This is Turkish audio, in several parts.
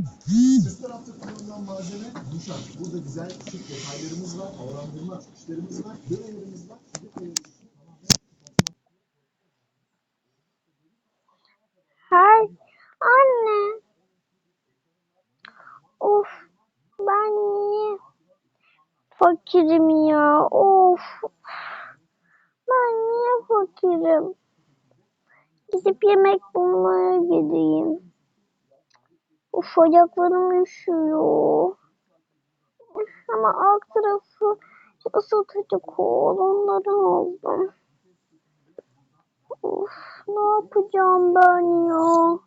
Üst tarafta kullanılan malzeme duşak. Burada güzel şık detaylarımız var, havalandırma çıkışlarımız var, dönelerimiz var. Her anne. Of ben niye fakirim ya? Of. Ben niye fakirim? Gidip yemek bulmaya gideyim. Of ayaklarım üşüyor. Ama alt tarafı ısıtıcı kol onları aldım. Of ne yapacağım ben ya?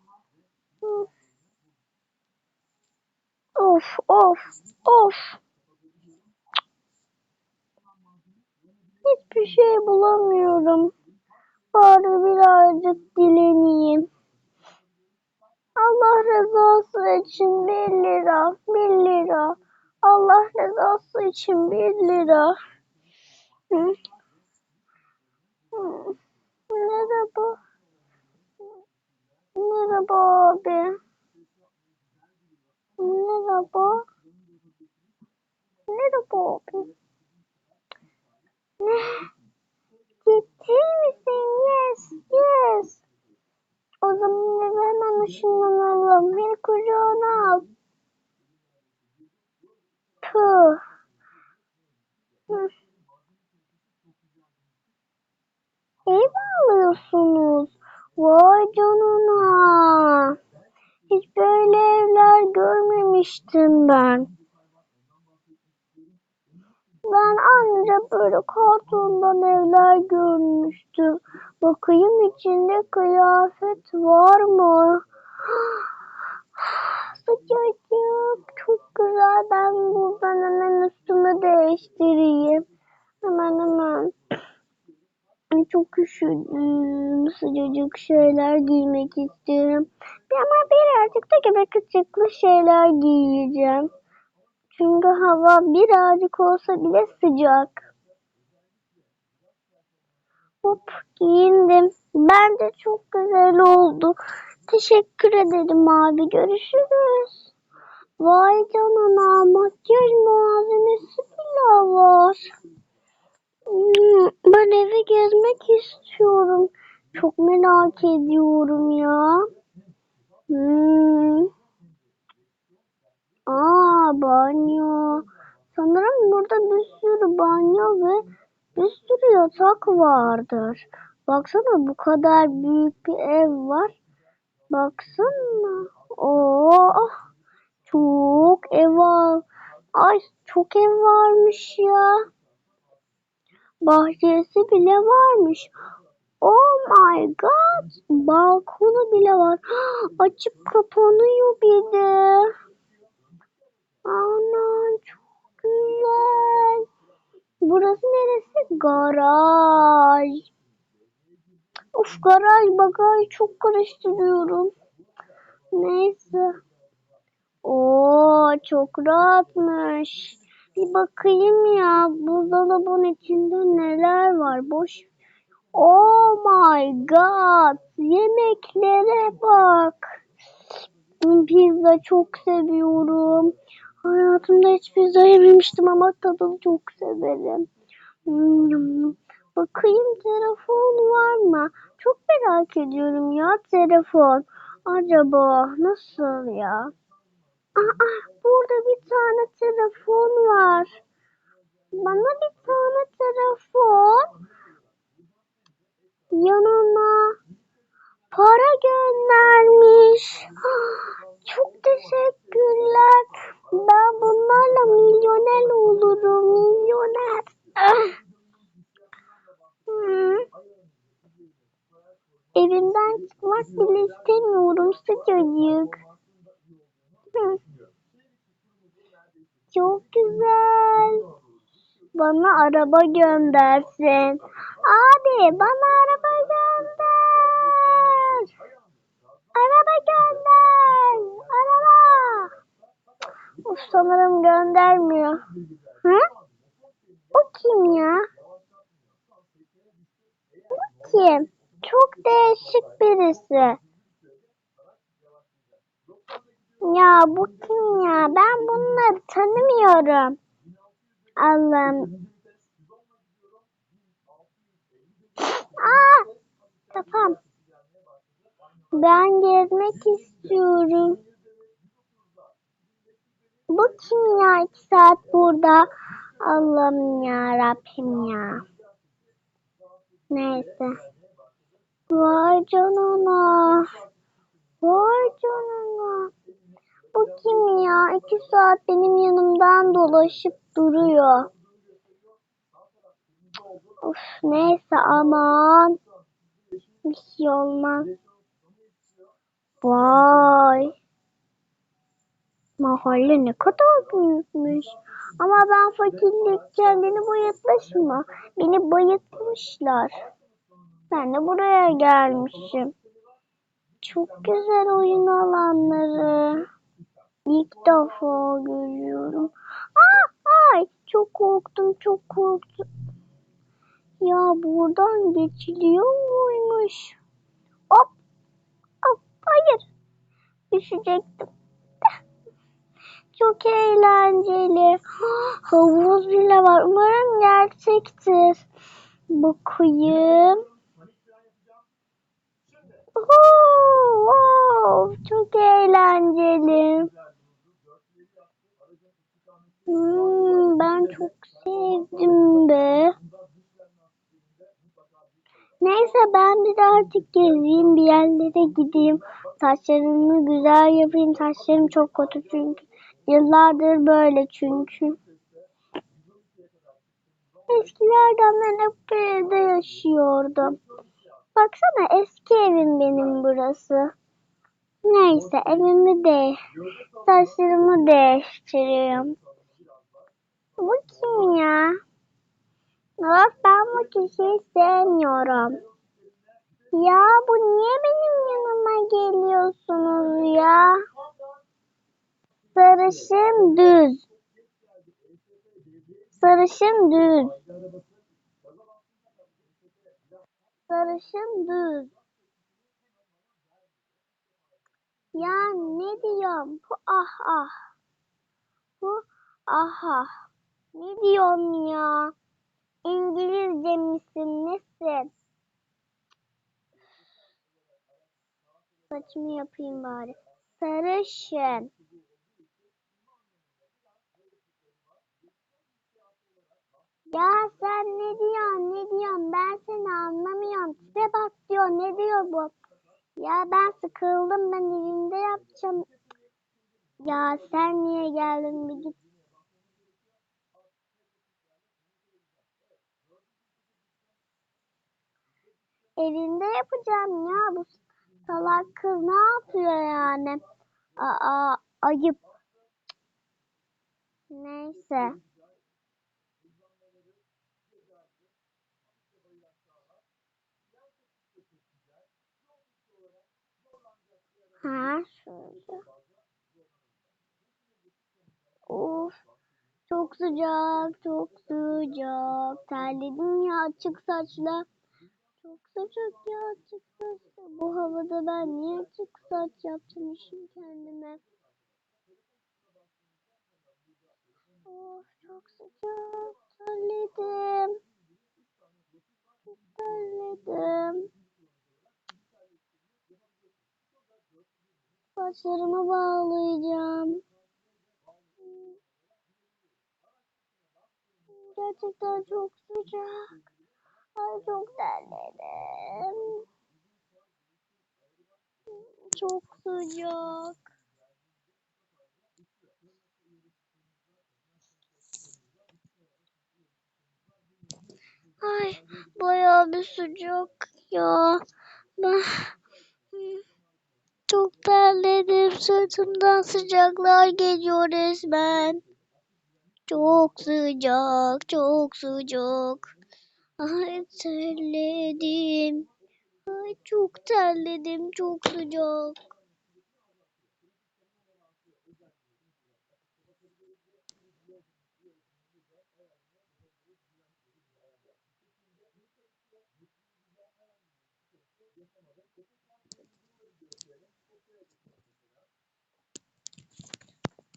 Of of of. Hiçbir şey bulamıyorum. Bari birazcık dileneyim. Allah rızası için bir lira, bir lira. Allah rızası için bir lira. Hı? Hı. Merhaba. Merhaba abi. Merhaba. Merhaba abi. Ne? Ciddi misin? Yes, yes. O zaman eve hemen ışınlanalım. Beni kucağına al. Tüh. Hı. Ev mi alıyorsunuz? Vay canına. Hiç böyle evler görmemiştim ben. Ben ancak böyle kartondan evler görmüştüm. Bakayım içinde kıyafet var mı? Sıcacık, çok güzel. Ben buradan hemen üstümü değiştireyim. Hemen hemen. Çok üşüdüm. Sıcacık şeyler giymek istiyorum. Ama birazcık da göbek açıklı şeyler giyeceğim. Çünkü hava birazcık olsa bile sıcak. Hop giyindim. Bence çok güzel oldu. Teşekkür ederim abi. Görüşürüz. Vay canına makyaj malzemesi bile var. Hmm, Ben eve gezmek istiyorum. Çok merak ediyorum ya. Hmm. Aa banyo. Sanırım burada bir sürü banyo ve bir sürü yatak vardır. Baksana bu kadar büyük bir ev var. Baksana. Oo, çok ev var. Ay çok ev varmış ya. Bahçesi bile varmış. Oh my god. Balkonu bile var. Açıp kapanıyor bir de. Ana çok güzel. Burası neresi? Garaj. Of garaj bagaj çok karıştırıyorum. Neyse. Oo çok rahatmış. Bir bakayım ya buzdolabının içinde neler var. Boş. Oh my god. Yemeklere bak. Pizza çok seviyorum. Hayatımda hiç pizza yememiştim ama tadını çok severim. Hmm, Bakayım telefon var mı? Çok merak ediyorum ya telefon. Acaba nasıl ya? Aa, burada bir tane telefon var. Bana bir tane telefon. Yanına para göndermiş. Çok teşekkürler. Ben bunlarla milyoner olurum. Milyoner. Hmm. Evimden çıkmak bile istemiyorum sıcacık. Hı. Çok güzel. Bana araba göndersin. Abi bana araba gönder. Araba gönder. Araba. Of sanırım göndermiyor. Hı? O kim ya? Bu kim? Çok değişik birisi. ya? Bu kim ya? Ben bunları tanımıyorum. Allah'ım. Aa, tamam. Ben gezmek istiyorum. Bu kim ya? İki saat burada. Allah'ım ya Rabbim ya. Neyse. Vay canına. Vay canına. Bu kim ya? İki saat benim yanımdan dolaşıp duruyor. Of, neyse aman. Bir şey olmaz. Vay. Mahalle ne kadar büyükmüş. Ama ben fakirlikken beni bayıltmışlar. Beni bayıltmışlar. Ben de buraya gelmişim. Çok güzel oyun alanları. İlk defa görüyorum. Aa, ay çok korktum çok korktum. Ya buradan geçiliyor muymuş? Hop. Hop. Hayır. Düşecektim. Çok eğlenceli. Havuz bile var. Umarım gerçektir. Bakayım. Oo, wow, çok eğlenceli. Hmm, ben çok sevdim be. Neyse ben bir de artık gezeyim bir yerlere gideyim. Saçlarımı güzel yapayım. Saçlarım çok kötü çünkü. Yıllardır böyle çünkü. Eskilerden ben hep evde yaşıyordum. Baksana eski evim benim burası. Neyse evimi de saçlarımı değiştiriyorum. Bu kim ya? Of ben bu kişiyi sevmiyorum. Ya bu niye benim yanıma geliyorsunuz ya? Sarışın düz. Sarışın düz. Sarışın düz. Ya ne diyorum? Bu ah ah. Bu ah ah. Ne diyorum ya? İngilizce misin? Nesin? Saçımı yapayım bari. Sarışın. Ya sen ne diyorsun? Ne diyorsun? Ben seni anlamıyorum. Tipe bak diyor. Ne diyor bu? Ya ben sıkıldım. Ben evimde yapacağım. Ya sen niye geldin? Bir git. Evimde yapacağım ya. Bu salak kız ne yapıyor yani? Aa, ayıp. Neyse. Ha, şöyle. Of. Çok sıcak, çok sıcak. Terledim ya açık saçla. Çok sıcak ya açık saçla. Bu havada ben niye açık saç yaptırmışım kendime? Of çok sıcak. Terledim. Çok terledim. Saçlarımı bağlayacağım. Gerçekten çok sıcak. Ay çok terledim. Çok sıcak. Ay bayağı bir sıcak ya. Ben çok terledim. Sırtımdan sıcaklar geliyor resmen. Çok sıcak, çok sıcak. Ay terledim. Ay çok terledim, çok sıcak.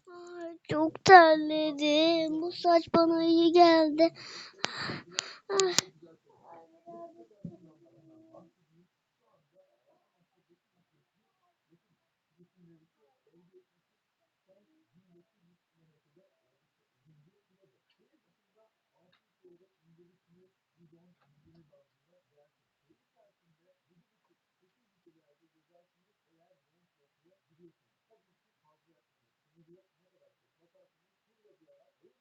Ay, çok terledim. Bu saç bana iyi geldi. Ay. ne kadar çok fotoğrafını turla diyara, böyle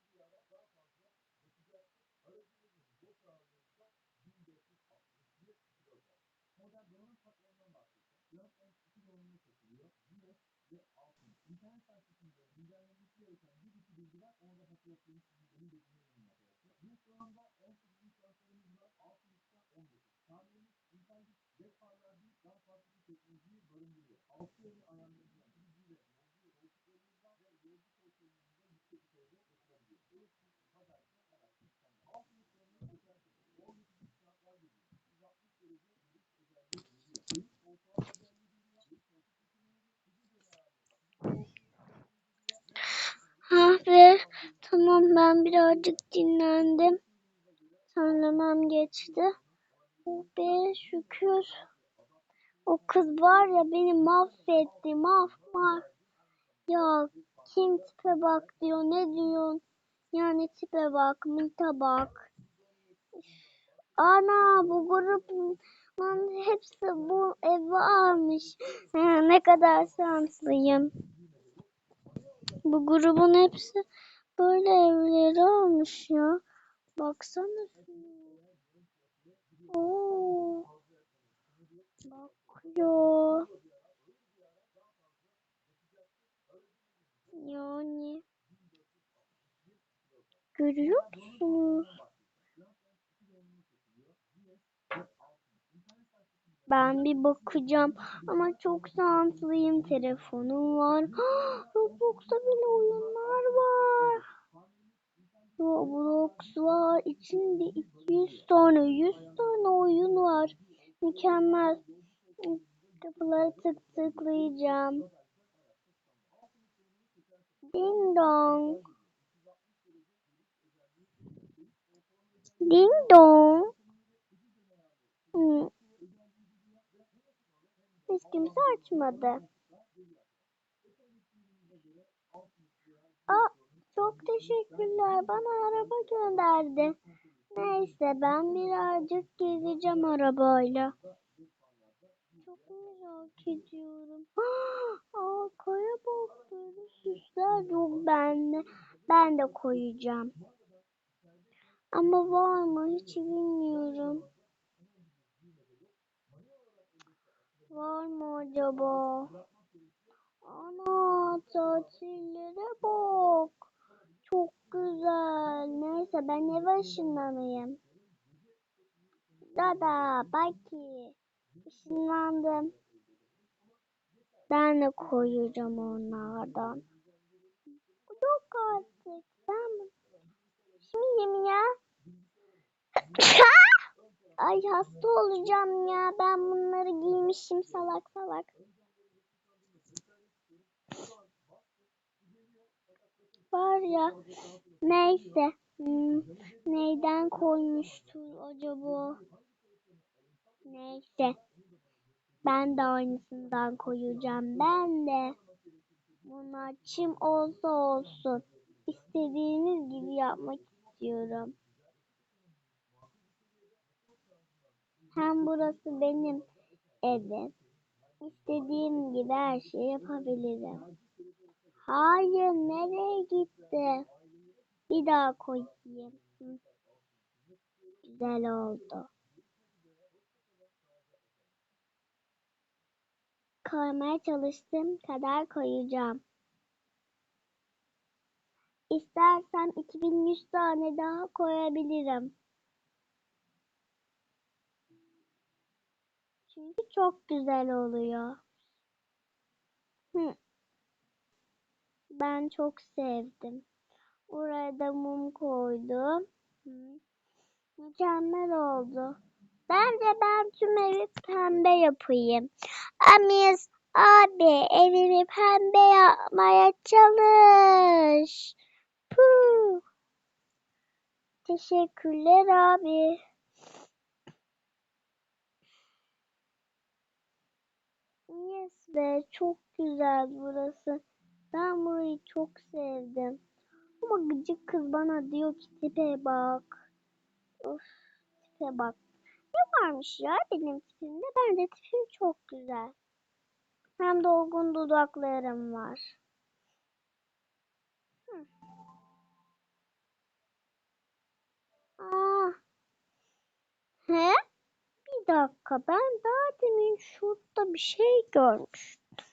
ve altın. İnternet sayfasında güncellemesi gereken bir iki bilgi var. Orada fotoğraflarını sizlerin bekleyelim arkadaşlar. Şu anda 18 transferimiz var. Altınlıkta 19. Tarihimiz internet web farlar farklı bir teknolojiyi barındırıyor. Altı yönü Ah. Tamam ben birazcık dinlendim. Terlemem geçti. Oh be şükür. O kız var ya beni mahvetti. Mah mah. Ya kim tipe bak diyor. Ne diyorsun? Yani tipe bak. Mita bak. Ana bu grubun hepsi bu eve almış. Ha, ne kadar şanslıyım. Bu grubun hepsi böyle evleri almış ya. Baksana. Oo. Bakıyor. Yani. Görüyor musunuz? Ben bir bakacağım ama çok şanslıyım. Telefonum var. Roblox'ta bile oyunlar var. Roblox var. İçinde 200 tane, 100 tane oyun var. Mükemmel. Kapıları tık tıklayacağım. Ding dong. Ding dong. Hmm. Hiç kimse açmadı. Aa, çok teşekkürler. Bana araba gönderdi. Neyse ben birazcık gezeceğim arabayla. Çok merak ediyorum. Aa, kaya bak süsler yok bende. Ben de koyacağım. Ama var mı hiç bilmiyorum. Var mı acaba? Ana tatillere bak. Çok güzel. Neyse ben eve ışınlanayım. Dada Baki. Işınlandım. Ben de koyacağım onlardan. Yok artık. Ben Şimdiyim ya. Ay hasta olacağım ya. Ben bunları giymişim salak salak. Var ya. Neyse. Hmm, neyden koymuştur acaba? Neyse. Ben de aynısından koyacağım. Ben de. Bunlar çim olsa olsun. İstediğiniz gibi yapmak istiyorum. Hem burası benim evim. İstediğim gibi her şeyi yapabilirim. Hayır, nereye gitti? Bir daha koyayım. Güzel oldu. Koymaya çalıştığım kadar koyacağım. İstersem 2100 tane daha koyabilirim. Çünkü çok güzel oluyor. Hı. Ben çok sevdim. Oraya da mum koydum. Hı. Mükemmel oldu. Bence ben tüm evi pembe yapayım. Amis, Abi evimi pembe yapmaya çalış. Puh. Teşekkürler abi. Yes be çok güzel burası. Ben burayı çok sevdim. Ama gıcık kız bana diyor ki tipe bak. Of tipe bak. Ne varmış ya benim tipimde? Bence tipim çok güzel. Hem dolgun dudaklarım var. Hı. Aa. He? Bir dakika ben daha demin şurada bir şey görmüştüm.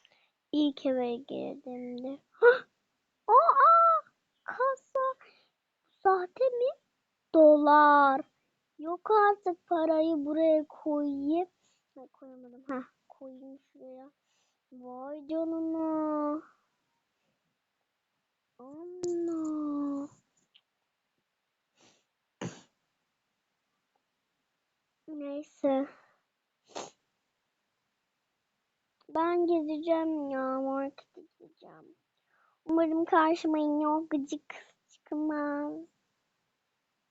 İlk eve girdiğimde. Hah! Aa! Kasa. Sahte mi? Dolar. Yok artık parayı buraya koyayım. Ha, koyamadım. Ha, koyayım şuraya. Vay canına. Anna. Neyse. Ben gezeceğim ya. Markete gideceğim. Umarım karşıma yine o gıcık kız çıkmaz.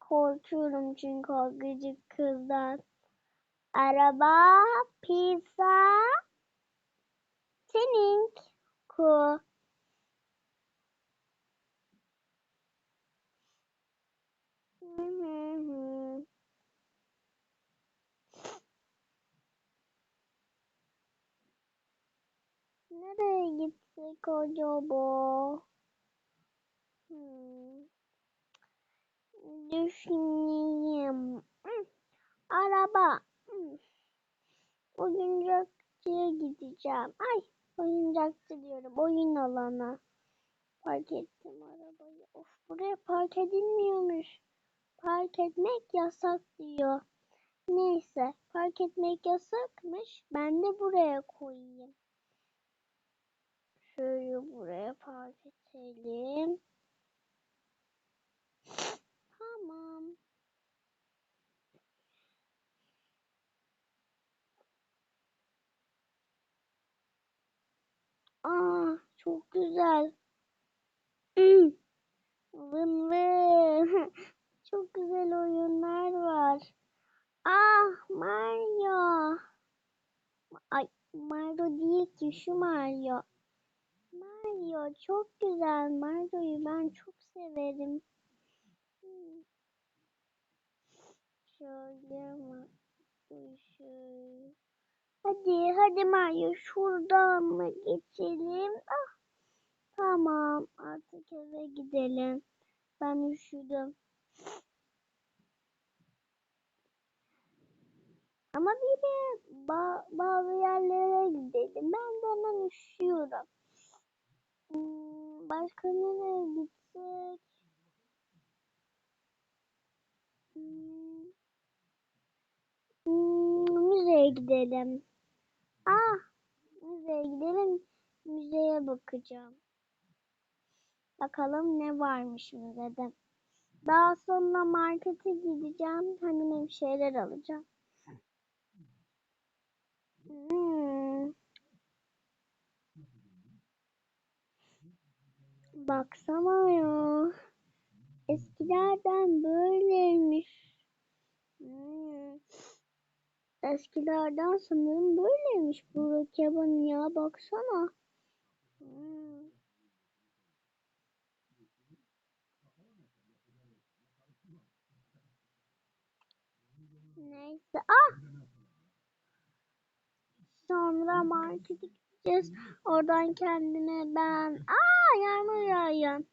Korkuyorum çünkü o gıcık kızdan. Araba, pizza, senin ku. Hı hı hı. Nereye gitsek acaba? Hmm. Düşüneyim. Hmm. Araba. Hmm. Oyuncakçıya gideceğim. Ay oyuncakçı diyorum. Oyun alanı. Park ettim arabayı. Of buraya park edilmiyormuş. Park etmek yasak diyor. Neyse park etmek yasakmış. Ben de buraya koyayım. Şöyle buraya park edelim. Tamam. Aa çok güzel. Vın vın. Çok güzel oyunlar var. Ah Mario. Ay Mario değil ki şu Mario. Mario çok güzel. Mario'yu ben çok severim. Şöyle mi? Şöyle. Hadi hadi Mario şuradan mı geçelim? Ah tamam artık eve gidelim. Ben üşüdüm. Ama bir de ba bazı yerlere gidelim. Ben hemen üşüyorum. Başka nereye gitsek? Hmm, hmm, müzeye gidelim. Ah, müzeye gidelim. Müzeye bakacağım. Bakalım ne varmış müzede. Daha sonra markete gideceğim. Hani bir şeyler alacağım. Hmm. Baksana ya. Eskilerden böyleymiş. Hmm. Eskilerden sanırım böyleymiş bu keban ya baksana. Hmm. Neyse. Ah! Sonra markete gideceğiz. Oradan kendime ben... Aa yağmur yağıyor.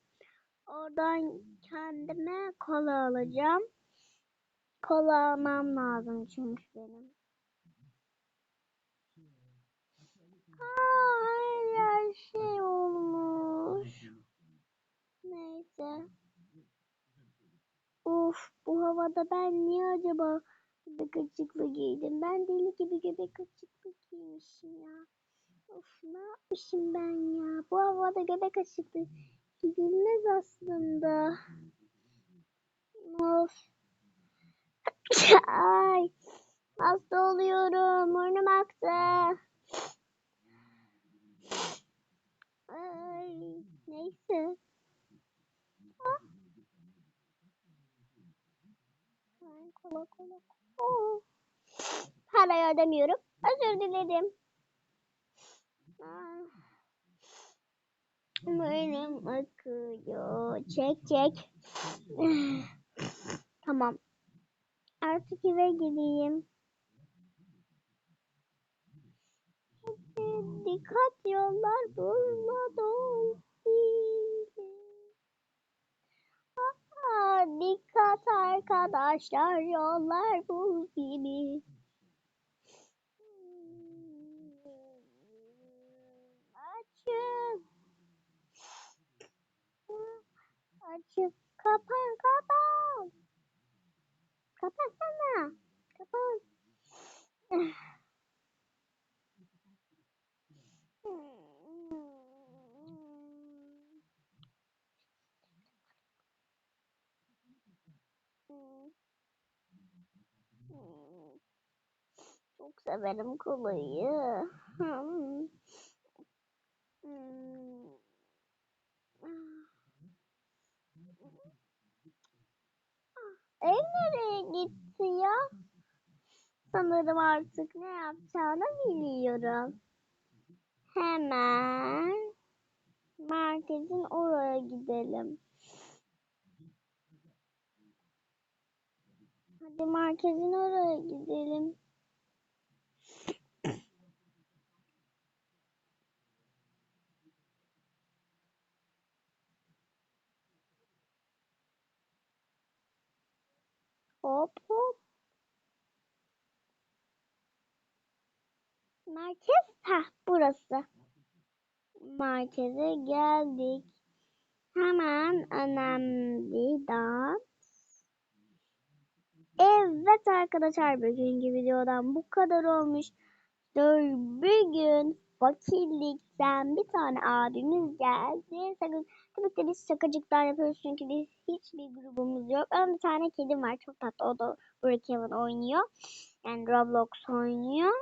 Oradan kendime kola alacağım. Kola almam lazım çünkü benim. Aa, her şey olmuş. Neyse. Of bu havada ben niye acaba göbek açıklı giydim? Ben deli gibi göbek açıklı giymişim ya. Of ne yapmışım ben ya? Bu havada göbek açıklı gidilmez aslında. Of. Ay. Hasta oluyorum. Burnum aktı. Ay, neyse. Ah. Ay, kola kola. Oh. Hala ödemiyorum. Özür dilerim. Ah. Benim akıyor. Çek çek. tamam. Artık eve gideyim. Dikkat yollar durmadan Aa, dikkat arkadaşlar yollar buz gibi. Açın. Açın. Kapan kapan. Kapatsana. Kapan. Çok severim kolayı. Hmm. Ev nereye gitti ya? Sanırım artık ne yapacağını biliyorum. Hemen merkezin oraya gidelim. Hadi merkezin oraya gidelim. Hop hop. Merkez ha burası. Merkeze geldik. Hemen önemli dans. Evet arkadaşlar bugünkü videodan bu kadar olmuş. Bugün fakirlikten bir tane abimiz geldi. Sakın tabii ki biz şakacıklar yapıyoruz çünkü biz hiçbir grubumuz yok. Ama bir tane kedim var çok tatlı o da Brookhaven oynuyor. Yani Roblox oynuyor.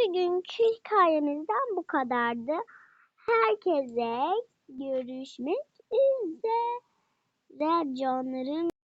Bugünkü hikayemizden bu kadardı. Herkese görüşmek üzere canlarım.